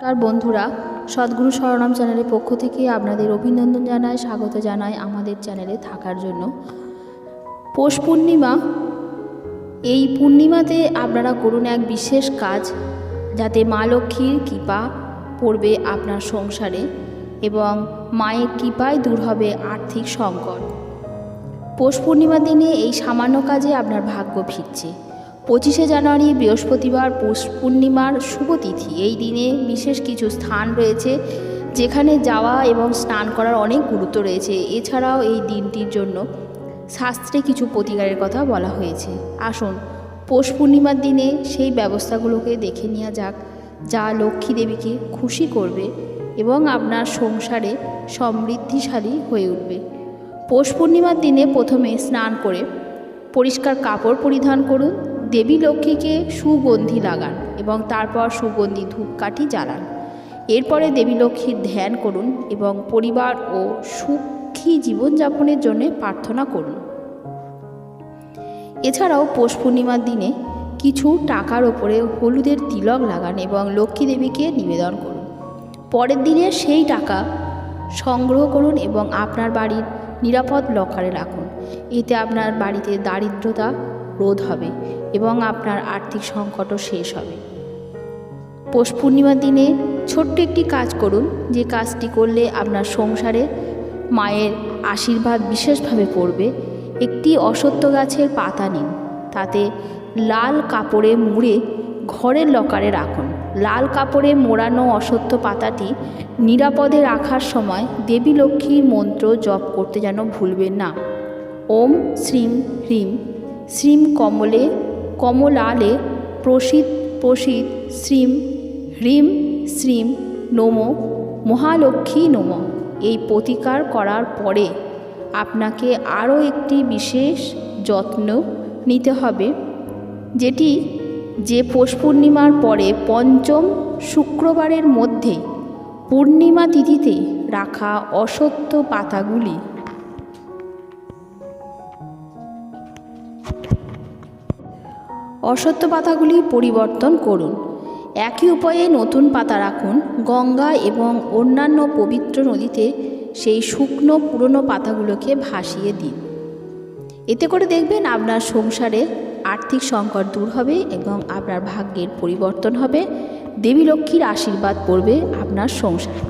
তার বন্ধুরা, সদ্গুরু শরণম চ্যানেলের পক্ষ থেকে আপনাদের অভিনন্দন জানায় স্বাগত জানায় আমাদের চ্যানেলে থাকার জন্য। পৌষ পূর্ণিমা, এই পূর্ণিমাতে আপনারা করুন এক বিশেষ কাজ, যাতে মা লক্ষ্মীর কৃপা পড়বে আপনার সংসারে এবং মায়ের কৃপায় দূর হবে আর্থিক সংকট। পৌষ পূর্ণিমার দিনে এই সামান্য কাজে আপনার ভাগ্য ফিরছে। পঁচিশে জানুয়ারি বৃহস্পতিবার পৌষ পূর্ণিমার শুভ তিথি। এই দিনে বিশেষ কিছু স্থান রয়েছে যেখানে যাওয়া এবং স্নান করার অনেক গুরুত্ব রয়েছে। এছাড়াও এই দিনটির জন্য শাস্ত্রে কিছু প্রতিকারের কথা বলা হয়েছে। আসুন, পৌষ পূর্ণিমার দিনে সেই ব্যবস্থাগুলোকে দেখে নেওয়া যাক, যা লক্ষ্মী দেবীকে খুশি করবে এবং আপনার সংসারে সমৃদ্ধিশালী হয়ে উঠবে। পৌষ পূর্ণিমার দিনে প্রথমে স্নান করে পরিষ্কার কাপড় পরিধান করুন দেবী লক্ষ্মীকে সুগন্ধি লাগান এবং তারপর সুগন্ধি ধূপকাঠি জ্বালান। এরপরে দেবী লক্ষ্মীর ধ্যান করুন এবং পরিবার ও সুখী জীবনযাপনের জন্য প্রার্থনা করুন। এছাড়াও পৌষ পূর্ণিমার দিনে কিছু টাকার ওপরে হলুদের তিলক লাগান এবং লক্ষ্মী দেবীকে নিবেদন করুন। পরের দিনে সেই টাকা সংগ্রহ করুন এবং আপনার বাড়ির নিরাপদ লকারে রাখুন। এতে আপনার বাড়িতে দারিদ্রতা রোধ হবে। এবং আপনার আর্থিক সংকটও শেষ হবে। পৌষ পূর্ণিমার দিনে ছোট্ট একটি কাজ করুন, যে কাজটি করলে আপনার সংসারে মায়ের আশীর্বাদ বিশেষভাবে পড়বে। একটি অসত্য গাছের পাতা নিন, তাতে লাল কাপড়ে মুড়ে ঘরের লকারে রাখুন। লাল কাপড়ে মোড়ানো অসত্য পাতাটি নিরাপদে রাখার সময় দেবী লক্ষ্মীর মন্ত্র জপ করতে যেন ভুলবেন না। ওম শ্রীম হ্রিম। শ্রীম কমলে কমলালে প্রসিদ প্রসিদ শ্রীম, হ্রিম শ্রীম নম, মহালক্ষ্মী নম। এই প্রতিকার করার পরে আপনাকে আরও একটি বিশেষ যত্ন নিতে হবে, যেটি যে পৌষ পূর্ণিমার পরে পঞ্চম শুক্রবারের মধ্যে পূর্ণিমা তিথিতে রাখা অসত্য পাতাগুলি অসত্য পাতাগুলি পরিবর্তন করুন। একই উপায়ে নতুন পাতা রাখুন। গঙ্গা এবং অন্যান্য পবিত্র নদীতে সেই শুকনো পুরনো পাতাগুলোকে ভাসিয়ে দিন। এতে করে দেখবেন আপনার সংসারে আর্থিক সংকট দূর হবে এবং আপনার ভাগ্যের পরিবর্তন হবে। দেবী লক্ষ্মীর আশীর্বাদ পড়বে আপনার সংসারে।